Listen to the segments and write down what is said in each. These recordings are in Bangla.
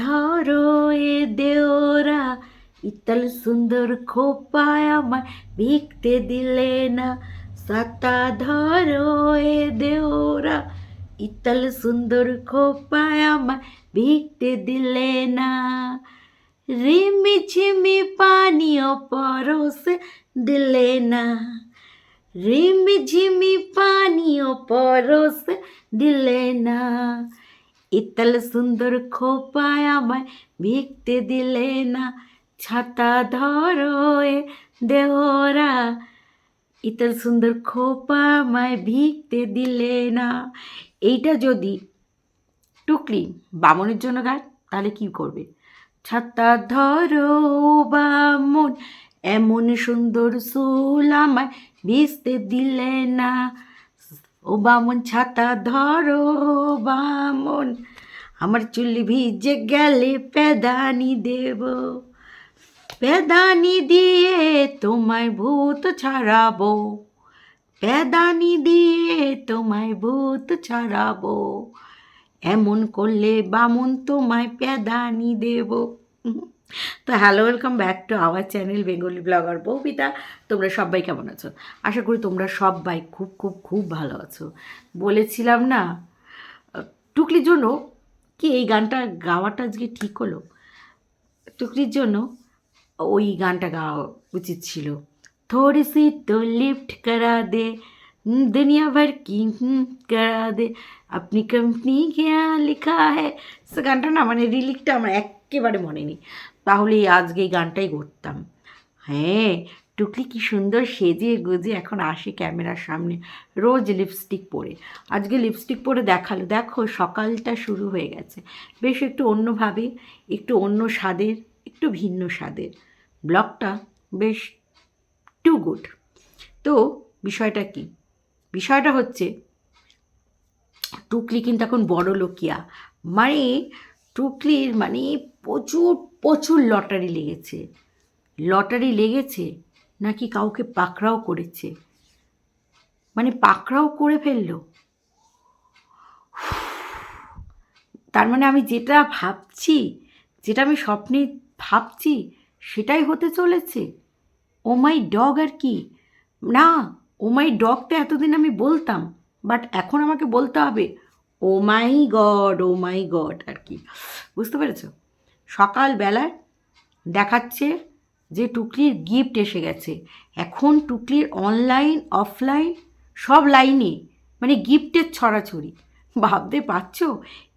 ধরো এ দেওরা, ইতল সুন্দর খোপায় আমায় ভিখতে দিলে না। ধরো এ দেওরা, ইতল সুন্দর খোপায় আমায় ভিখতে দিলে না। রিমি ঝিমি পানীয় পরশ দিলে না। রিমি ঝিমি পানীয় পরশ দিলে না। ইতল সুন্দর খোপায় আমায় ভিখতে দিলে না, ছাতা ধরো দেহরা। ইতল সুন্দর খোপা আমায় ভিখতে দিলে না। এইটা যদি টুকলি বামনের জন্য গায়, তাহলে কি করবে? ছাতা ধরো বামন, এমন সুন্দর সুল আমায় ভিজতে দিলে না। ও বামন ছাতা ধরো বামন। আমার চুল ভিজে গেলে পেদানি দেব। পেদানি দিয়ে তোমায় ভূত ছাড়াবো। পেদানি দিয়ে তোমায় ভূত ছাড়াবো। এমন করলে বামুন তোমায় পেদানি দেব। তো hello welcome back to our channel Bengali blogger বৌপিতা তোমরা সবাই কেমন আছো আশা করি তোমরা সবাই খুব খুব খুব ভালো আছো বলেছিলাম না আহ, টুকলির জন্য কি এই গানটা গাওয়াটা আজকে ঠিক হলো টুকলির জন্য ওই গানটা গাওয়া উচিত ছিল थोड़ी सी तो लिफ्ट करा दे हम्म, दुनिया भर की हम्म, करा दे अपनी कंपनी क्या लिखा है সে গানটা না মানে রিলিকটা আমার একেবারে মনে নেই। তাহলে আজকে এই গানটাই করতাম। হ্যাঁ টুকলি কি সুন্দর সেজে গুজে এখন আসে ক্যামেরার সামনে। রোজ লিপস্টিক পরে। আজকে লিপস্টিক পরে দেখাল। দেখো, সকালটা শুরু হয়ে গেছে। বেশ একটু অন্যভাবে, একটু অন্য স্বাদের, একটু ভিন্ন স্বাদের। ব্লগটা বেশ টু গুড তো বিষয়টা কি? বিষয়টা হচ্ছে, টুকলি কিন্তু এখন বড় লোকিয়া মানে টুকলির মানে প্রচুর প্রচুর লটারি লেগেছে। লটারি লেগেছে নাকি কাউকে পাকড়াও করেছে? মানে পাকড়াও করে ফেলল? তার মানে আমি যেটা ভাবছি, যেটা আমি স্বপ্নে ভাবছি, সেটাই হতে চলেছে? ও মাই ডগ আর কি? না, ও মাই ডগ তো এতদিন আমি বলতাম, বাট এখন আমাকে বলতে হবে। ও মাই গড, ও মাই গড আর কি। বুঝতে পেরেছ? সকালবেলায় দেখাচ্ছে যে টুকলির গিফট এসে গেছে। এখন টুকলির অনলাইন অফলাইন সব লাইনে মানে গিফটের ছড়াছড়ি। ভাবতে পারছ?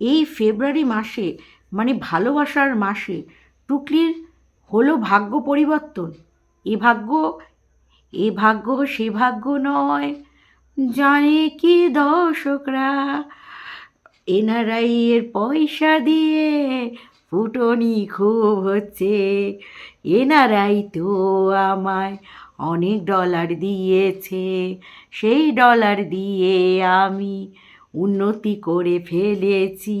এই ফেব্রুয়ারি মাসে মানে ভালোবাসার মাসে টুকলির হলো ভাগ্য পরিবর্তন। এ ভাগ্য এ ভাগ্য সে ভাগ্য নয়। জানে কি দর্শকরা? এনআরআই এর পয়সা দিয়ে ফুটনি খুব হচ্ছে। এনআরআই তো আমায় অনেক ডলার দিয়েছে। সেই ডলার দিয়ে আমি উন্নতি করে ফেলেছি।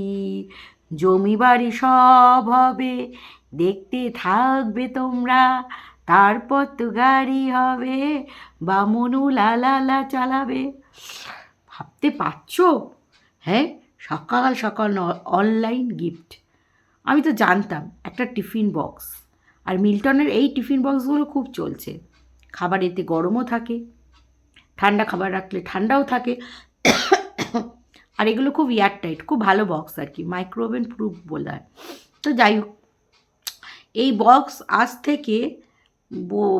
জমি বাড়ি সব হবে, দেখতে থাকবে তোমরা। তারপর তো গাড়ি হবে, বামনু লালালা চালাবে। ভাবতে পারছ? হ্যাঁ? সকাল সকাল অনলাইন গিফট আমি তো জানতাম, একটা টিফিন বক্স আর মিল্টনের এই টিফিন বক্সগুলো খুব চলছে। খাবার এতে গরমও থাকে, ঠান্ডা খাবার রাখলে ঠান্ডাও থাকে। আর এগুলো খুব এয়ারটাইট খুব ভালো বক্স আর কি মাইক্রোওভেন প্রুফ বলে তো যাই হোক, এই বক্স আজ থেকে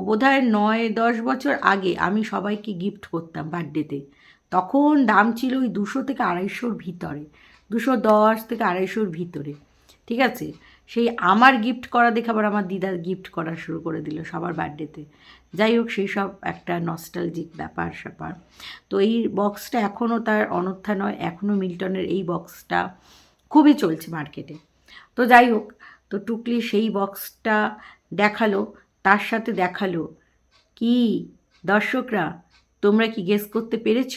বোধহয় নয়, দশ বছর আগে আমি সবাইকে গিফট করতাম বার্থডেতে তখন দাম ছিল ওই দুশো থেকে আড়াইশোর ভিতরে, দুশো দশ থেকে আড়াইশোর ভিতরে, ঠিক আছে? সেই আমার গিফট করা দেখে আবার আমার দিদা গিফট করা শুরু করে দিল সবার বার্থডেতে যাই হোক, সেই সব একটা নস্টালজিক ব্যাপার স্যাপার। তো এই বক্সটা এখনও তার অনর্থা নয়, এখনও মিল্টনের এই বক্সটা খুবই চলছে মার্কেটে তো যাই হোক, তো টুকলি সেই বক্সটা দেখাল, তার সাথে দেখাল, কি দর্শকরা, তোমরা কি গেস করতে পেরেছ?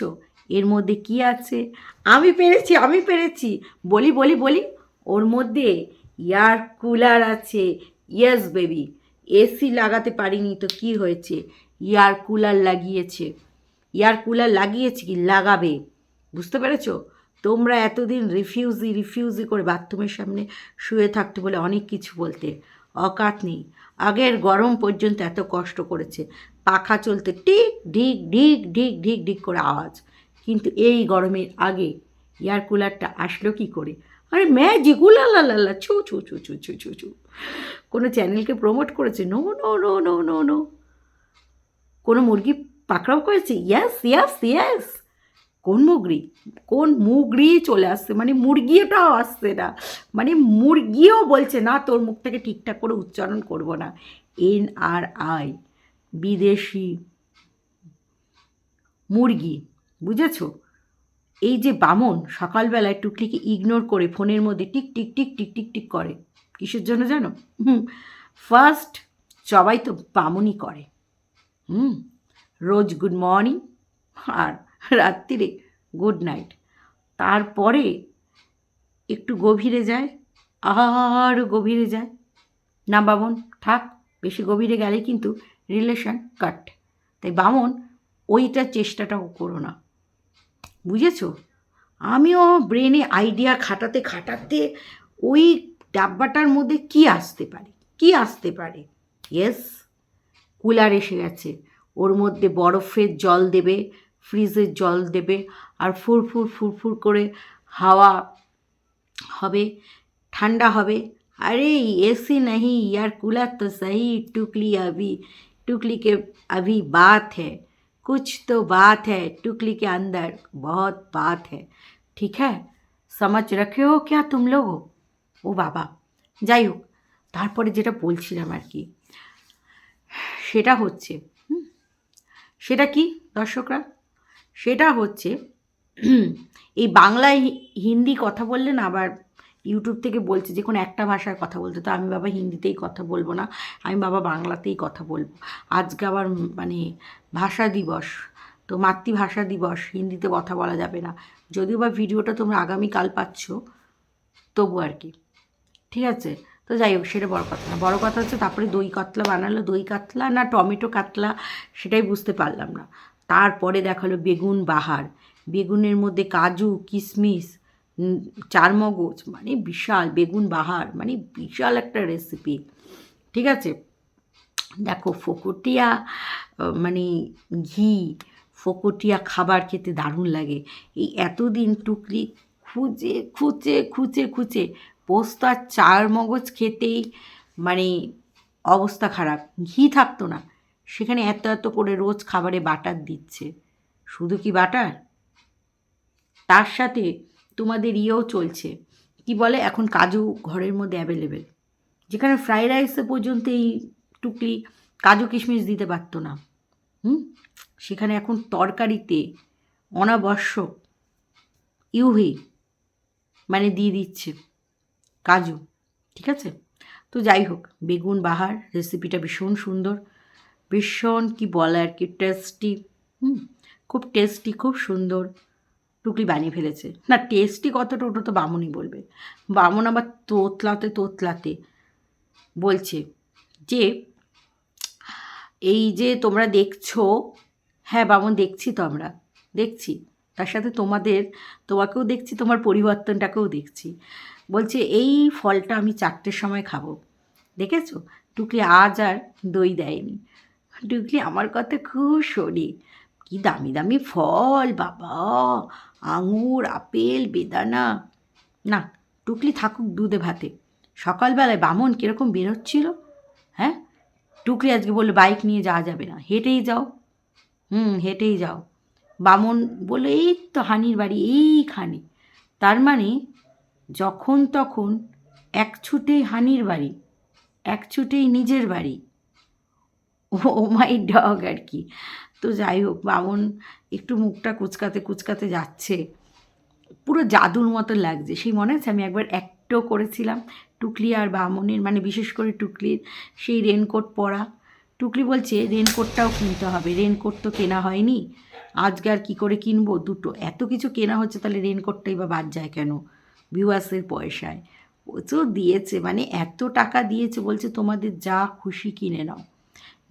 এর মধ্যে কি আছে? আমি পেরেছি আমি পেরেছি। বলি বলি বলি। ওর মধ্যে এয়ার কুলার আছে। Yes, baby. এসি লাগাতে পারিনি তো কি হয়েছে? এয়ার কুলার লাগিয়েছে। এয়ার কুলার লাগিয়েছে কি? লাগাবে। বুঝতে পেরেছ? তোমরা এতদিন রিফিউজি রিফিউজি করে বাথরুমের সামনে শুয়ে থাকতে বলে অনেক কিছু বলতে। অকাত নেই। আগের গরম পর্যন্ত এত কষ্ট করেছে। পাখা চলতে টিক, ঢিক ঢিক ঢিক ঢিক ঢিক করে আওয়াজ। কিন্তু এই গরমের আগে এয়ার কুলারটা আসলো কি করে? আরে ম্যাজিক উলা, লা লা ছু ছু ছু ছু ছু ছু ছু। কোনো চ্যানেলকে প্রমোট করেছে? No no no no no no কোনো মুরগি পাকড়াও করেছে? ইয়াস ইয়াস ইয়াস কোন মুগরি? কোন মুগরি চলে আসছে? মানে মুরগিটাও আসছে না। মানে মুরগিও বলছে, না, তোর মুখ থেকে ঠিকঠাক করে উচ্চারণ করব না। এন আর আই বিদেশি মুরগি। বুঝেছ? এই যে বামন সকালবেলায় টুকলিকে ইগনোর করে ফোনের মধ্যে tick tick tick tick tick tick করে। কিসের জন্য জানো? হুম। ফার্স্ট সবাই তো বামনই করে। হুম। রোজ গুড মর্নিং আর রাত্রিরে গুড নাইট তারপরে একটু গভীরে যায় আরও গভীরে যায়। না বামন, থাক, বেশি গভীরে গেলে কিন্তু রিলেশন কাট তাই বামন, ওইটা চেষ্টাটাও করো না। বুঝেছ? আমিও ব্রেনে আইডিয়া খাটাতে খাটাতে ওই ডাব্বাটার মধ্যে কি আসতে পারে? কি আসতে পারে? ইয়েস কুলার এসে গেছে। ওর মধ্যে বরফের জল দেবে ফ্রিজের জল দেবে আর ফুরফুর ফুরফুর করে হাওয়া হবে, ঠান্ডা হবে। আরে এসি নাহি, ইয়ার কুলার তো সহি টুকলি আবি টুকলি কে আবি বাত হ্যাঁ कुछ तो बात है टुकली के अंदर बहुत बात है ठीक है समझ रखे हो क्या तुम लोग ও বাবা যাই হোক তারপরে যেটা বলছিলাম আর কি সেটা হচ্ছে হুম, সেটা কি দর্শকরা সেটা হচ্ছে এই বাংলায় হি- হিন্দি কথা বললে না আবার ইউটিউব থেকে বলছে যে, কোনো একটা ভাষায় কথা বলতে তো আমি বাবা হিন্দিতেই কথা বলব না, আমি বাবা বাংলাতেই কথা বলব। আজকে আবার মানে ভাষা দিবস, তো মাতৃভাষা দিবস, হিন্দিতে কথা বলা যাবে না। যদিও বা ভিডিওটা তোমরা আগামীকাল পাচ্ছ, তবু আর কি। ঠিক আছে? তো যাই হোক, সেটা বড় কথা না। বড় কথা হচ্ছে তারপরে দই কাতলা বানালো। দই কাতলা না টমেটো কাতলা সেটাই বুঝতে পারলাম না। তারপরে দেখাল বেগুন বাহার। বেগুনের মধ্যে কাজু, কিশমিশ চারমগজ মানে বিশাল, বেগুন বাহার মানে বিশাল একটা রেসিপি ঠিক আছে? দেখো, ফকটিয়া মানে ঘি, ফকটিয়া খাবার খেতে দারুণ লাগে। এই এতদিন টুকরি খুঁজে খুঁচে খুঁচে খুঁচে পোস্ত আর চার মগজ খেতেই মানে অবস্থা খারাপ। ঘি থাকতো না। সেখানে এত এত করে রোজ খাবারে বাটার দিচ্ছে। শুধু কি বাটার? তার সাথে তোমাদের ইয়েও চলছে। কি বলে? এখন কাজু ঘরের মধ্যে অ্যাভেলেবেল যেখানে ফ্রাইড রাইসে পর্যন্ত এই টুকলি কাজু কিশমিশ দিতে পারতো না। হুম? সেখানে এখন তরকারিতে অনাবশ্যক ইউহি মানে দিয়ে দিচ্ছে কাজু। ঠিক আছে? তো যাই হোক, বেগুন বাহার রেসিপিটা ভীষণ সুন্দর। ভীষণ কি বলে আর কি টেস্টি হুম? খুব টেস্টি খুব সুন্দর। টুকলি বানিয়ে ফেলেছে। না টেস্টি কতটা ওটা তো বামুনই বলবে। বামুন আবার তোতলাতে তোতলাতে বলছে যে, এই যে তোমরা দেখছ হ্যাঁ বামুন, দেখছি তো আমরা, দেখছি। তার সাথে তোমাদের, তোমাকেও দেখছি, তোমার পরিবর্তনটাকেও দেখছি। বলছে, এই ফলটা আমি চারটের সময় খাব। দেখেছ? টুকলি আজ আর দই দেয়নি। টুকলি আমার কথা খুব শোনে। কি দামি দামি ফল, বাবা! আঙুর, আপেল, বেদানা। না, টুকলি থাকুক দুধে ভাতে। সকালবেলায় বামন কীরকম বেরোচ্ছিল হ্যাঁ? টুকলি আজকে বলল, বাইক নিয়ে যাওয়া যাবে না। হেঁটেই যাও। হুম, হেঁটেই যাও। বামন বলল, এই তো হানির বাড়ি, এইখানে। তার মানে যখন তখন এক ছুটেই হানির বাড়ি, এক ছুটেই নিজের বাড়ি। ও মাই ডগ আর কি। তো যাই হোক, বামন একটু মুখটা কুচকাতে কুচকাতে যাচ্ছে। পুরো জাদুর মতো লাগছে। সেই মনে আছে? আমি একবার একটো করেছিলাম। টুকলি আর বামনের মানে বিশেষ করে টুকলির সেই রেনকোট পরা। টুকলি বলছে রেনকোটটাও কিনতে হবে। রেনকোট তো কেনা হয়নি। আজকে আর কী করে কিনবো? দুটো। এত কিছু কেনা হচ্ছে, তাহলে রেনকোটটাই বা বাদ যায় কেন? ভিউয়ার্সের পয়সায়। প্রচুর দিয়েছে মানে এত টাকা দিয়েছে, বলছে তোমাদের যা খুশি কিনে নাও।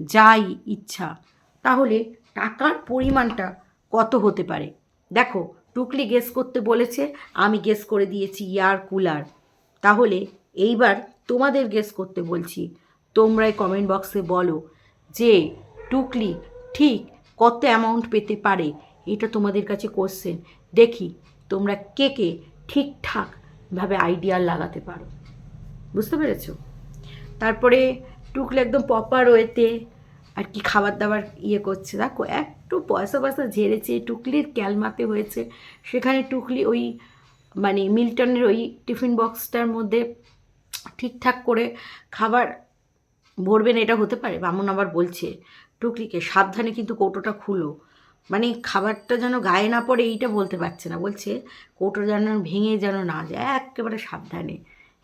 যাই ইচ্ছা। তাহলে টাকার পরিমাণটা কত হতে পারে? দেখো, টুকলি গেস করতে বলেছে, আমি গেস করে দিয়েছি ইয়ার কুলার। তাহলে এইবার তোমাদের গেস করতে বলছি। তোমরাই কমেন্ট বক্সে বলো যে টুকলি ঠিক কত অ্যামাউন্ট পেতে পারে? এটা তোমাদের কাছে কোশ্চেন দেখি তোমরা কে কে ঠিকঠাকভাবে আইডিয়া লাগাতে পারো। বুঝতে পেরেছ? তারপরে টুকলি একদম প্রপার ওয়েতে আর কি খাবার দাবার ইয়ে করছে। দেখো, একটু পয়সা পয়সা ঝেড়েছে, টুকলির ক্যালমাতে হয়েছে। সেখানে টুকলি ওই মানে মিল্টনের ওই টিফিন বক্সটার মধ্যে ঠিকঠাক করে খাবার ভরবেন এটা হতে পারে? বামুন আবার বলছে, টুকলিকে, সাবধানে কিন্তু কৌটোটা খুলো। মানে খাবারটা যেন গায়ে না পড়ে, এইটা বলতে পারছে না। বলছে, কৌটো যেন ভেঙে যেন না যায়, একেবারে সাবধানে।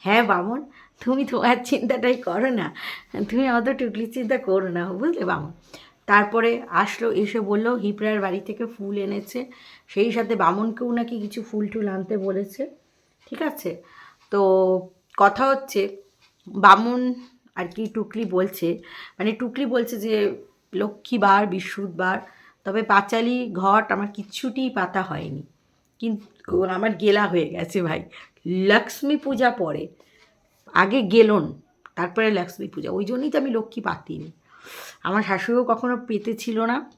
হ্যাঁ বামন, তুমি তোমার চিন্তাটাই করো না। তুমি অত টুকলি চিন্তা করো না, বুঝলে বামন? তারপরে আসলো, এসে বলল হিপড়ার বাড়ি থেকে ফুল এনেছে। সেই সাথে বামনকেও নাকি কিছু ফুল টুল আনতে বলেছে, ঠিক আছে? তো কথা হচ্ছে, বামন আর কি টুকলি বলছে মানে টুকলি বলছে যে, লক্ষ্মীবার, বিশুদ্ধবার, তবে পাঁচালি ঘট আমার কিচ্ছুটিই পাতা হয়নি। কিন্তু আমার গেলা হয়ে গেছে ভাই লক্ষ্মী পূজা পরে। আগে গেলন, তারপরে লক্ষ্মী পূজা। ওই জন্যই তো আমি লক্ষ্মী পাতিনি। আমার শাশুড়িও কখনো পেতে ছিল না।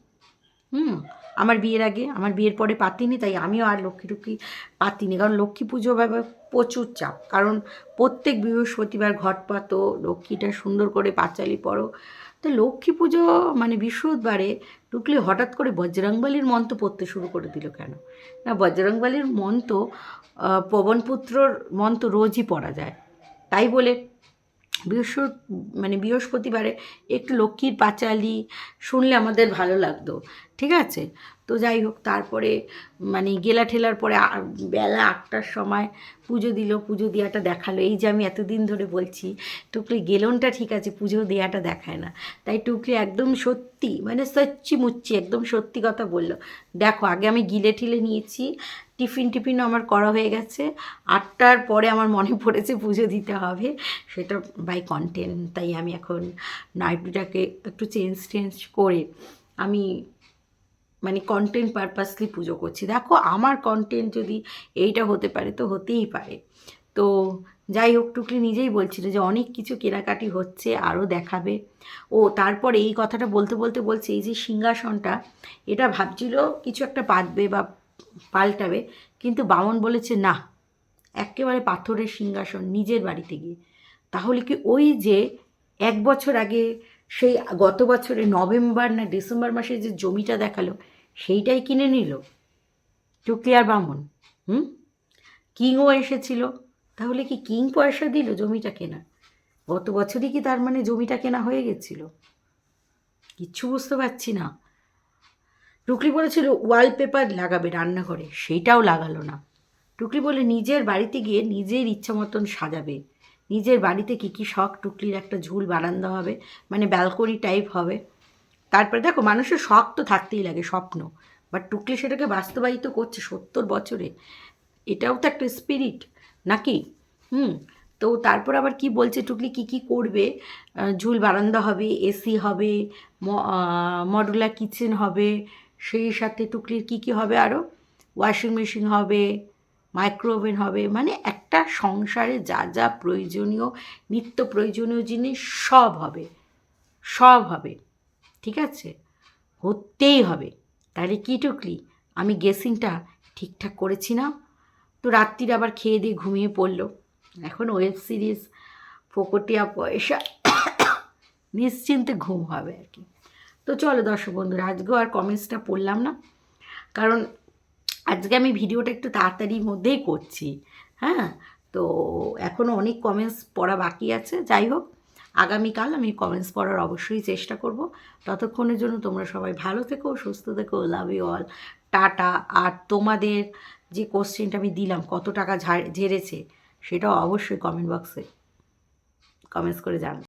হুম, আমার বিয়ের আগে। আমার বিয়ের পরে পাতিনি, তাই আমিও আর লক্ষ্মী টুক্কি পাতিনি। কারণ লক্ষ্মী পুজো প্রচুর চাপ। কারণ প্রত্যেক বৃহস্পতিবার ঘট পাতো লক্ষ্মীটা সুন্দর করে পাঁচালি পড়ো তো লক্ষ্মী পুজো মানে বৃহস্পতিবারে টুকলি হঠাৎ করে বজরংবলির মন্ত্র পড়তে শুরু করে দিল কেন? না, বজরংবলির মন্ত্র পবনপুত্রর মন্ত্র রোজই পড়া যায়। তাই বলে বৃহস্পতি মানে বৃহস্পতিবারে একটু লক্ষ্মীর পাঁচালি শুনলে আমাদের ভালো লাগতো, ঠিক আছে? তো যাই হোক, তারপরে মানে গেলা ঠেলার পরে বেলা আটটার সময় পুজো দিল, পুজো দেওয়াটা দেখাল। এই যে আমি এতদিন ধরে বলছি, টুকলি গেলনটা ঠিক আছে, পুজো দেওয়াটা দেখায় না। তাই টুকলি একদম সত্যি মানে সচ্চি মুচ্ছি একদম সত্যি কথা বলল। দেখো, আগে আমি গিলে ঠিলে নিয়েছি টিফিন টিফিনও আমার করা হয়ে গেছে। আটটার পরে আমার মনে পড়েছে পুজো দিতে হবে। সেটা বাই কন্টেন্ট তাই আমি এখন নাইটটাকে একটু চেঞ্জ টেঞ্জ করে আমি মানে কন্টেন্ট পারপাসলি পুজো করছি। দেখো, আমার কন্টেন্ট যদি এইটা হতে পারে তো হতেই পারে। তো যাই হোক, টুকলি নিজেই বলছিল যে অনেক কিছু কেনাকাটি হচ্ছে, আরও দেখাবে। ও, তারপরে এই কথাটা বলতে বলতে বলছে, এই যে সিংহাসনটা, এটা ভাবছিল কিছু একটা পাতবে বা পাল্টাবে। কিন্তু বামন বলেছে, না, একেবারে পাথরের সিংহাসন নিজের বাড়িতে গিয়ে। তাহলে কি ওই যে এক বছর আগে সেই গত বছরে নভেম্বর না ডিসেম্বর মাসে যে জমিটা দেখাল, সেইটাই কিনে নিল? টুকলি আর বামন, হুম? কিংও এসেছিল। তাহলে কি কিং পয়সা দিল জমিটা কেনা গত বছরই কি তার মানে জমিটা কেনা হয়ে গেছিল? কিচ্ছু বুঝতে পারছি না। টুকলি বলেছিল ওয়ালপেপার লাগাবে রান্নাঘরে। সেইটাও লাগালো না। টুকলি বলে, নিজের বাড়িতে গিয়ে নিজের ইচ্ছা মতন সাজাবে। নিজের বাড়িতে কী কী শখ টুকলির একটা ঝুল বারান্দা হবে? মানে ব্যালকনি টাইপ হবে। তারপরে দেখো, মানুষের শখ তো থাকতেই লাগে, স্বপ্ন। বাট টুকলি সেটাকে বাস্তবায়িত করছে সত্তর বছরে। এটাও তো একটা স্পিরিট নাকি? হুম, তো তারপর আবার কি বলছে টুকলি কি কি করবে? ঝুল বারান্দা হবে, এসি হবে মডুলার কিচেন হবে সেই সাথে টুকলির কি কি হবে আরও ওয়াশিং মেশিন হবে মাইক্রো ওভেন হবে মানে একটা সংসারে যা যা প্রয়োজনীয়, নিত্য প্রয়োজনীয় জিনিস সব হবে সব হবে, ঠিক আছে? হতেই হবে। তাহলে কি টুকলি? আমি গেসিংটা ঠিকঠাক করেছি না? তো রাত্রির আবার খেয়ে দিয়ে ঘুমিয়ে পড়ল। এখন ওয়েব সিরিজ ফোকটিয়া পয়সা নিশ্চিন্তে ঘুম হবে আর কি। তো চলো দর্শক বন্ধুরা, আজকেও আর কমেন্টসটা পড়লাম না। কারণ আজকে আমি ভিডিওটা একটু তাড়াতাড়ির মধ্যেই করছি। হ্যাঁ তো এখনও অনেক কমেন্টস পড়া বাকি আছে। যাই হোক, আগামীকাল আমি কমেন্টস পড়ার অবশ্যই চেষ্টা করব। ততক্ষণের জন্য তোমরা সবাই ভালো থেকো, সুস্থ থেকো লাভ ইউ অল টাটা। আর তোমাদের যে কোশ্চেনটা আমি দিলাম, কত টাকা ঝাড়, ঝেড়েছে, সেটাও অবশ্যই কমেন্ট বক্সে কমেন্টস করে জানাবে।